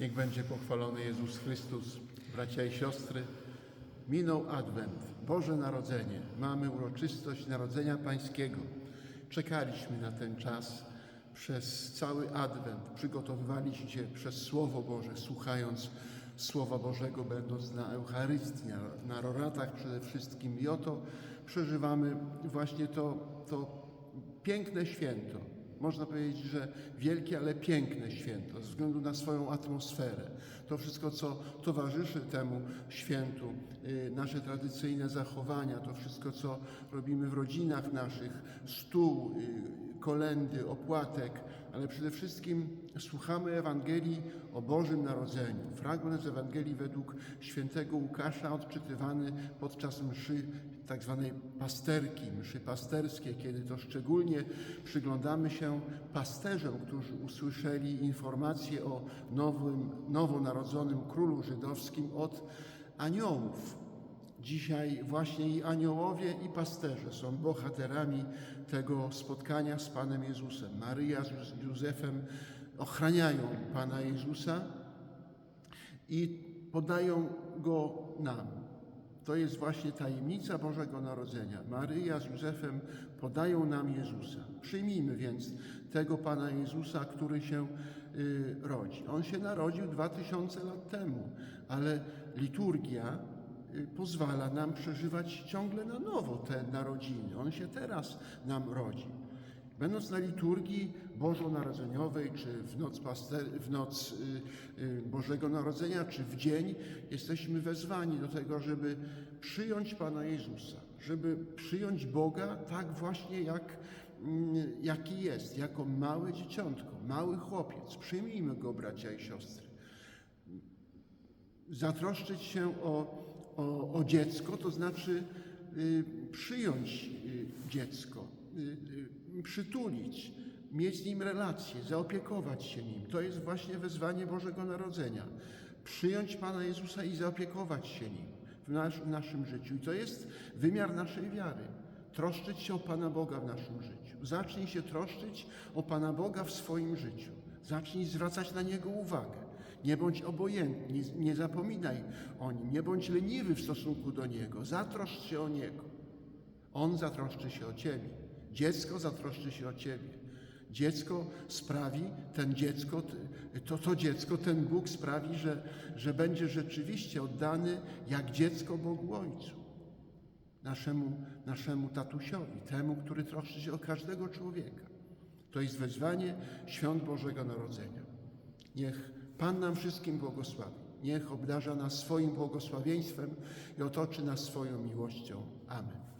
Niech będzie pochwalony Jezus Chrystus, bracia i siostry. Minął Adwent, Boże Narodzenie. Mamy uroczystość Narodzenia Pańskiego. Czekaliśmy na ten czas przez cały Adwent. Przygotowywaliśmy się przez Słowo Boże, słuchając Słowa Bożego, będąc na Eucharystii, na- roratach przede wszystkim. I oto przeżywamy właśnie to, to piękne święto. Można powiedzieć, że wielkie, ale piękne święto, ze względu na swoją atmosferę. To wszystko, co towarzyszy temu świętu, y, nasze tradycyjne zachowania, to wszystko, co robimy w rodzinach naszych, stół, y, kolendy, opłatek, ale przede wszystkim słuchamy Ewangelii o Bożym Narodzeniu. Fragment z Ewangelii według świętego Łukasza odczytywany podczas mszy tak zwanej pasterki, mszy pasterskiej, kiedy to szczególnie przyglądamy się pasterzom, którzy usłyszeli informację o nowym, nowonarodzonym królu żydowskim od aniołów. Dzisiaj właśnie i aniołowie, i pasterze są bohaterami tego spotkania z Panem Jezusem. Maryja z Józ- Józefem ochraniają Pana Jezusa i podają Go nam. To jest właśnie tajemnica Bożego Narodzenia. Maryja z Józefem podają nam Jezusa. Przyjmijmy więc tego Pana Jezusa, który się y, rodzi. On się narodził dwa tysiące lat temu, ale liturgia pozwala nam przeżywać ciągle na nowo te narodziny. On się teraz nam rodzi. Będąc na liturgii bożonarodzeniowej, czy w noc, paster, w noc y, y, Bożego Narodzenia, czy w dzień, jesteśmy wezwani do tego, żeby przyjąć Pana Jezusa, żeby przyjąć Boga tak właśnie, jak, mm, jaki jest, jako małe dzieciątko, mały chłopiec. Przyjmijmy Go, bracia i siostry zatroszczyć się o, o, o dziecko, to znaczy y, przyjąć y, dziecko, y, przytulić, mieć z nim relacje, zaopiekować się nim. To jest właśnie wezwanie Bożego Narodzenia. Przyjąć Pana Jezusa i zaopiekować się nim w, w naszym życiu. I to jest wymiar naszej wiary. Troszczyć się o Pana Boga w naszym życiu. Zacznij się troszczyć o Pana Boga w swoim życiu. Zacznij zwracać na Niego uwagę. Nie bądź obojętny, nie, zapominaj o Nim, nie bądź leniwy w stosunku do Niego. Zatroszcz się o Niego. On zatroszczy się o Ciebie. Dziecko zatroszczy się o Ciebie. Dziecko sprawi, ten dziecko, to, to dziecko, ten Bóg sprawi, że, że będzie rzeczywiście oddany jak dziecko Bogu Ojcu naszemu, naszemu tatusiowi, temu, który troszczy się o każdego człowieka. To jest wezwanie świąt Bożego Narodzenia. Niech Pan nam wszystkim błogosławi. Niech obdarza nas swoim błogosławieństwem i otoczy nas swoją miłością. Amen.